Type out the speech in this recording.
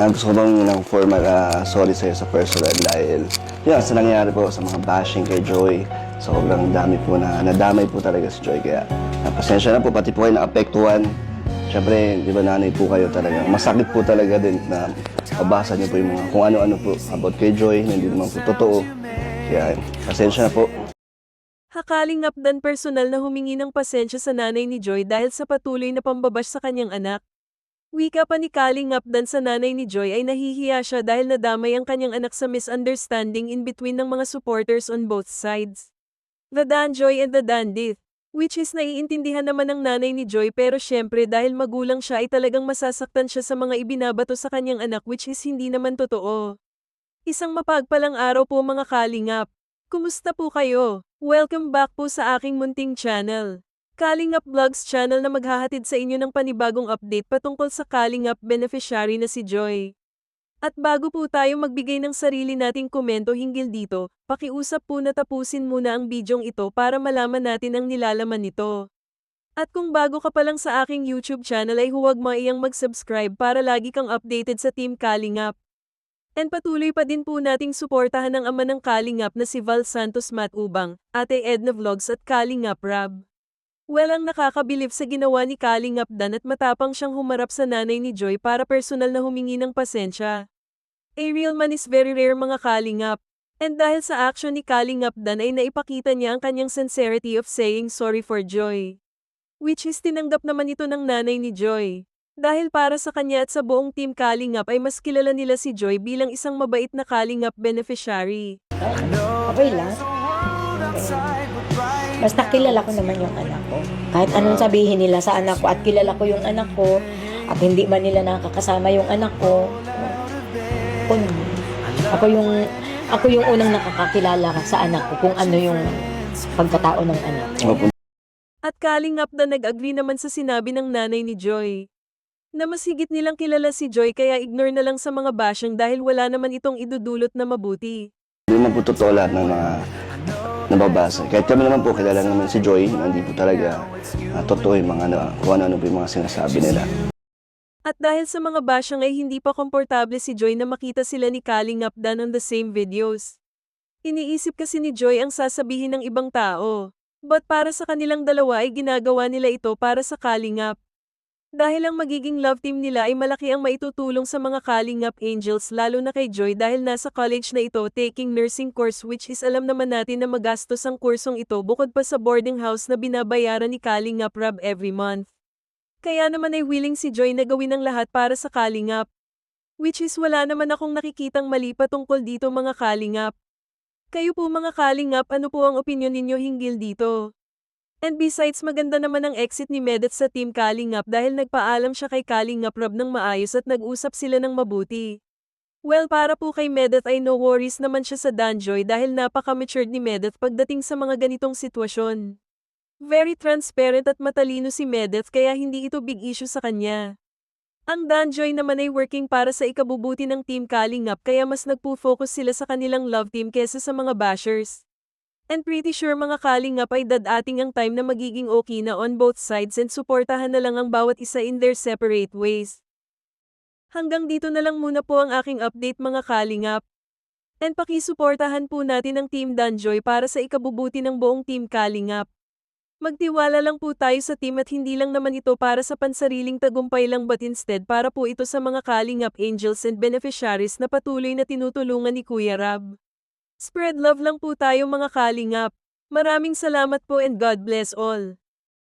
Ah, gusto ko bang ng formal ah, sorry sa'yo sa personal dahil yun, sa nangyayari po sa mga bashing kay Joy, sobrang dami po na nadamay po talaga si Joy. Kaya ah, pasensya na po, pati po kayo naapektuhan. Siyempre, di ba nanay po kayo talaga. Masakit po talaga din na mabasa niyo po yung mga kung ano-ano po about kay Joy na hindi naman po totoo. Kaya pasensya na po. Hakaling Apdan personal na humingi ng pasensya sa nanay ni Joy dahil sa patuloy na pambabash sa kanyang anak. Wika pa ni Kaling Apdan sa nanay ni Joy ay nahihiya siya dahil nadamay ang kanyang anak sa misunderstanding in between ng mga supporters on both sides. The Dan Joy and the Dan Dith. Which is naiintindihan naman ng nanay ni Joy pero syempre dahil magulang siya ay talagang masasaktan siya sa mga ibinabato sa kanyang anak which is hindi naman totoo. Isang mapagpalang araw po mga kalingap. Kumusta po kayo? Welcome back po sa aking munting channel. Kalingap Vlogs channel na maghahatid sa inyo ng panibagong update patungkol sa Kalingap beneficiary na si Joy. At bago po tayo magbigay ng sarili nating komento hinggil dito, pakiusap po na tapusin muna ang bidyong ito para malaman natin ang nilalaman nito. At kung bago ka pa lang sa aking YouTube channel ay huwag maiyang mag-subscribe para lagi kang updated sa Team Kalingap. And patuloy pa din po nating suportahan ang ama ng Kalingap na si Val Santos Matubang, Ate Edna Vlogs at Kalingap Rab. Well ang nakakabilib sa ginawa ni Kalingap Dan at matapang siyang humarap sa nanay ni Joy para personal na humingi ng pasensya. A real man is very rare mga Kalingap. And dahil sa action ni Kalingap Dan ay naipakita niya ang kanyang sincerity of saying sorry for Joy. Which is tinanggap naman ito ng nanay ni Joy. Dahil para sa kanya at sa buong team Kalingap ay mas kilala nila si Joy bilang isang mabait na Kalingap beneficiary. Okay lang. Basta kilala ko naman yung anak ko. Kahit anong sabihin nila sa anak ko at kilala ko yung anak ko at hindi man nila nakakasama yung anak ko, ako, ako yung ako yung unang nakakakilala sa anak ko kung ano yung pagkatao ng anak ko. At Kalingap na nag-agree naman sa sinabi ng nanay ni Joy. Na mas higit nilang kilala si Joy kaya ignore na lang sa mga bashing dahil wala naman itong idudulot na mabuti. Hindi naman po totoo lahat ng mga nababasa. Kahit kami naman po, kilala naman si Joy, na hindi po talaga ah, totoo yung mga, ano, kung ano-ano po yung mga sinasabi nila. At dahil sa mga bashang ay hindi pa komportable si Joy na makita sila ni Kalingap Dan on the same videos. Iniisip kasi ni Joy ang sasabihin ng ibang tao. But para sa kanilang dalawa ay ginagawa nila ito para sa Kalingap. Dahil ang magiging love team nila ay malaki ang maitutulong sa mga Kalingap Angels lalo na kay Joy dahil nasa college na ito taking nursing course which is alam naman natin na magastos ang kursong ito bukod pa sa boarding house na binabayaran ni Kalingap Rab every month. Kaya naman ay willing si Joy na gawin ang lahat para sa Kalingap. Which is wala naman akong nakikitang mali patungkol dito mga Kalingap. Kayo po mga Kalingap ano po ang opinion ninyo hinggil dito? And besides maganda naman ang exit ni Medet sa Team Kalingap dahil nagpaalam siya kay Kalingap Rob ng maayos at nag-usap sila ng mabuti. Well para po kay Medet ay no worries naman siya sa Danjoy dahil napaka-matured ni Medet pagdating sa mga ganitong sitwasyon. Very transparent at matalino si Medet kaya hindi ito big issue sa kanya. Ang Danjoy naman ay working para sa ikabubuti ng Team Kalingap kaya mas nagpo-focus sila sa kanilang love team kesa sa mga bashers. And pretty sure mga kalingap ay dadating ang time na magiging okay na on both sides and suportahan na lang ang bawat isa in their separate ways. Hanggang dito na lang muna po ang aking update mga kalingap. And pakisuportahan po natin ang Team Danjoy para sa ikabubuti ng buong Team Kalingap. Magtiwala lang po tayo sa team at hindi lang naman ito para sa pansariling tagumpay lang but instead para po ito sa mga Kalingap Angels and beneficiaries na patuloy na tinutulungan ni Kuya Rab. Spread love lang po tayo mga kalingap. Maraming salamat po and God bless all.